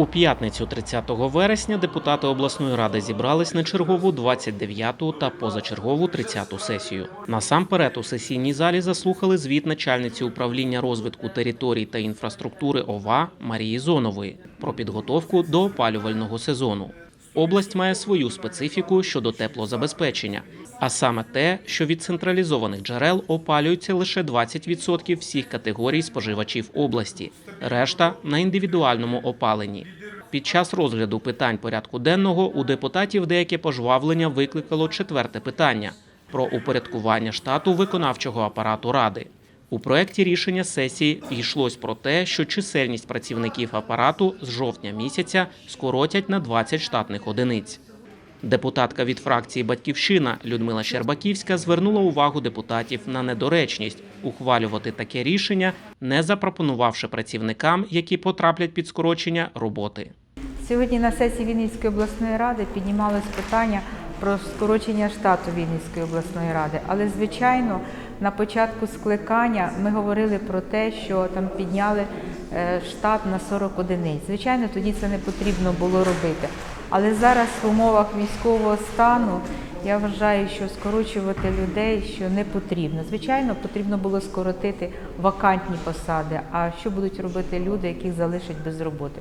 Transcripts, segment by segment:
У п'ятницю 30 вересня депутати обласної ради зібрались на чергову 29-ту та позачергову 30-ту сесію. Насамперед у сесійній залі заслухали звіт начальниці управління розвитку територій та інфраструктури ОВА Марії Зонової про підготовку до опалювального сезону. Область має свою специфіку щодо теплозабезпечення, а саме те, що від централізованих джерел опалюється лише 20% всіх категорій споживачів області, решта на індивідуальному опаленні. Під час розгляду питань порядку денного у депутатів деяке пожвавлення викликало четверте питання про упорядкування штату виконавчого апарату ради. У проєкті рішення сесії йшлось про те, що чисельність працівників апарату з жовтня місяця скоротять на 20 штатних одиниць. Депутатка від фракції Батьківщина Людмила Щербаківська звернула увагу депутатів на недоречність ухвалювати таке рішення, не запропонувавши працівникам, які потраплять під скорочення роботи. Сьогодні на сесії Вінницької обласної ради піднімалось питання про скорочення штату Вінницької обласної ради. Але, звичайно, на початку скликання ми говорили про те, що там підняли е, штат на 40 одиниць. Звичайно, тоді це не потрібно було робити. Але зараз в умовах військового стану я вважаю, що скорочувати людей що не потрібно. Звичайно, потрібно було скоротити вакантні посади. А що будуть робити люди, яких залишать без роботи?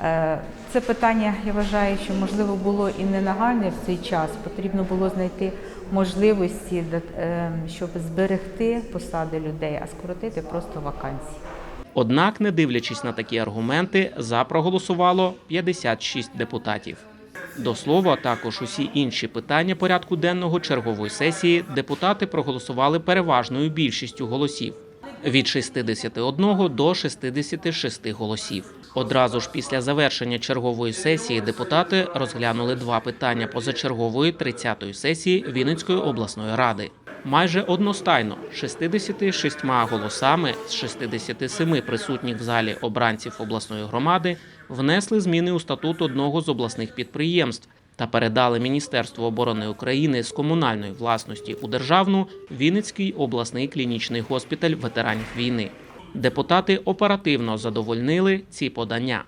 Е, Це питання, я вважаю, що можливо було і не нагальне в цей час. Потрібно було знайти можливості, е, щоб зберегти посади людей, а скоротити просто вакансії. Однак, не дивлячись на такі аргументи, за проголосувало 56 депутатів. До слова, також усі інші питання порядку денного чергової сесії депутати проголосували переважною більшістю голосів від 61 до 66 голосів. Одразу ж після завершення чергової сесії депутати розглянули два питання позачергової 30-ї сесії Вінницької обласної ради. Майже одностайно 66 голосами з 67 присутніх в залі обранців обласної громади внесли зміни у статут одного з обласних підприємств та передали Міністерству оборони України з комунальної власності у державну Вінницький обласний клінічний госпіталь ветеранів війни. Депутати оперативно задовольнили ці подання.